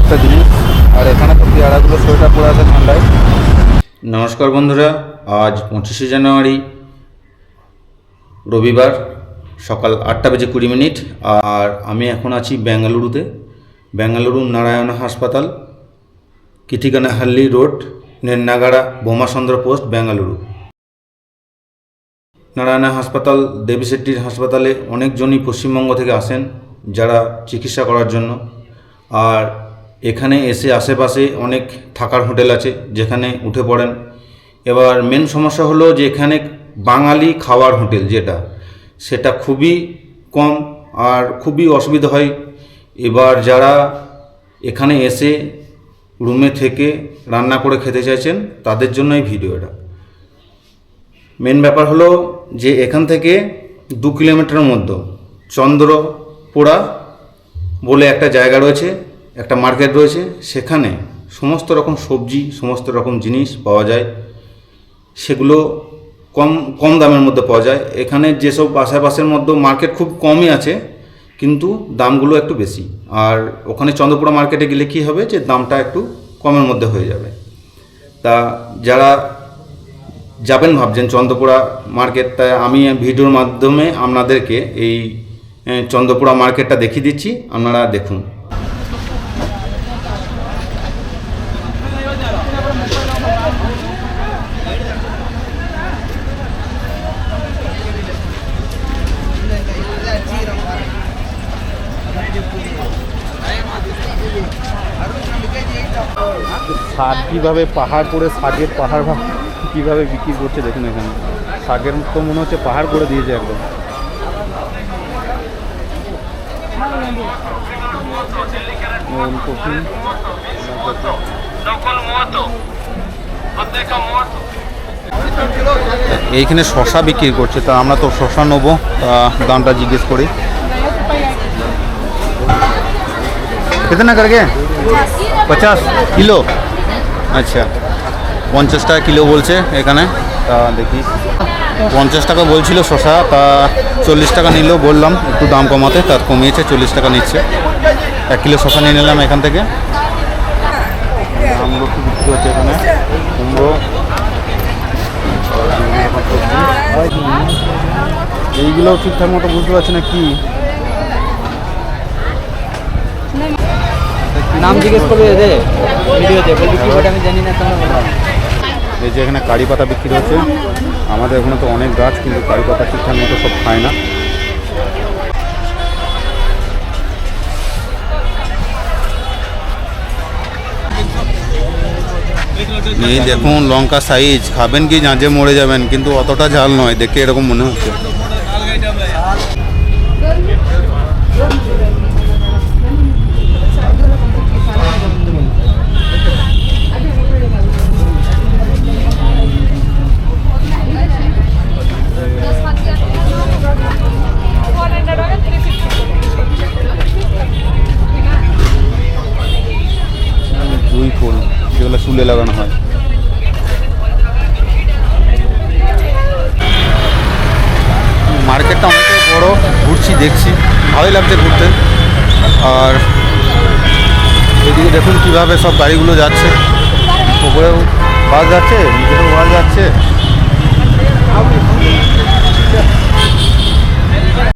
একটা জিনিস। আর এখানে তো পেয়ারাগুলো সোয়েটার পরে আছে ঠান্ডায়। নমস্কার বন্ধুরা, আজ পঁচিশে জানুয়ারি, রবিবার, সকাল আটটা বেজে কুড়ি মিনিট। আর আমি এখন আছি বেঙ্গালুরুতে, বেঙ্গালুরু নারায়ণ হাসপাতাল কিথিকানাহাল্লি রোড, নেন্নাগাড়া বোমাচন্দ্র পোস্ট, বেঙ্গালুরু। নারায়ণা হাসপাতাল, দেবী শেট্টির হাসপাতালে অনেকজনই পশ্চিমবঙ্গ থেকে আসেন যারা চিকিৎসা করার জন্য। আর এখানে এসে আশেপাশে অনেক থাকার হোটেল আছে যেখানে উঠে পড়েন। এবার মেন সমস্যা হলো যে এখানে বাঙালি খাওয়ার হোটেল যেটা, সেটা খুবই কম আর খুবই অসুবিধা হয়। এবার যারা এখানে এসে রুমে থেকে রান্না করে খেতে চাইছেন, তাদের জন্য এই ভিডিওটা। মেন ব্যাপার হলো যে এখান থেকে দু কিলোমিটারের মধ্যে চন্দ্রপোড়া বলে একটা জায়গা রয়েছে, একটা মার্কেট রয়েছে, সেখানে সমস্ত রকম সবজি, সমস্ত রকম জিনিস পাওয়া যায়। সেগুলো কম কম দামের মধ্যে পাওয়া যায়। এখানে যেসব আশেপাশের মধ্যে মার্কেট খুব কমই আছে, কিন্তু দামগুলো একটু বেশি। আর ওখানে চন্দ্রপুরা মার্কেটে গেলে কী হবে যে দামটা একটু কমের মধ্যে হয়ে যাবে। তা যারা যাবেন ভাবছেন চন্দ্রপুরা মার্কেট। তাই আমি ভিডিওর মাধ্যমে আপনাদেরকে এই চন্দ্রপুরা মার্কেটটা দেখিয়ে দিচ্ছি, আপনারা দেখুন। শাক কীভাবে পাহাড় করে শাকের পাহাড় কীভাবে বিক্রি করছে দেখুন এখানে শাকের তো মনে হচ্ছে পাহাড় করে দিয়েছে একদম ওলকপি এইখানে শশা বিক্রি করছে তা আমরা তো শশা নেবো তা দামটা জিজ্ঞেস করি कितना करके পঞ্চাশ কিলো আচ্ছা পঞ্চাশ টাকা কিলো বলছে এখানে। তা দেখি। পঞ্চাশ টাকা বলছিল শশা, তা চল্লিশ টাকা নিল বললাম, একটু দাম কমাতে, তার কমিয়েছে, চল্লিশ টাকা নিচ্ছে। এক কিলো শশা নিয়ে নিলাম এখান থেকে। আমলকি বিক্রি হচ্ছে এখানে, কুমড়ো। এইগুলো ঠিকঠাক মতো বুঝতে পারছি না কি। নাম জিজ্ঞেস করবে রে ভিডিওতে কি আমি জানি না, তোমরা এই যে এখানে কারি পাতা বিক্রি হচ্ছে। আমাদের এখানে তো অনেক গাছ, কিন্তু কারি পাতা ঠিকঠাক মতো সব খায় না। এই দেখুন, লঙ্কা সাইজ খাবেন কি জাঁজে মরে যাবেন, কিন্তু অতটা ঝাল নয়। দেখে এরকম মনে হচ্ছে। হয়। মার্কেটটা অনেকটাই বড়, ঘুরছি, দেখছি। ভালোই লাগছে ঘুরতে। আর এদিকে দেখুন কীভাবে সব গাড়িগুলো যাচ্ছে। উপরেও বাস যাচ্ছে, নিচেও বাস যাচ্ছে।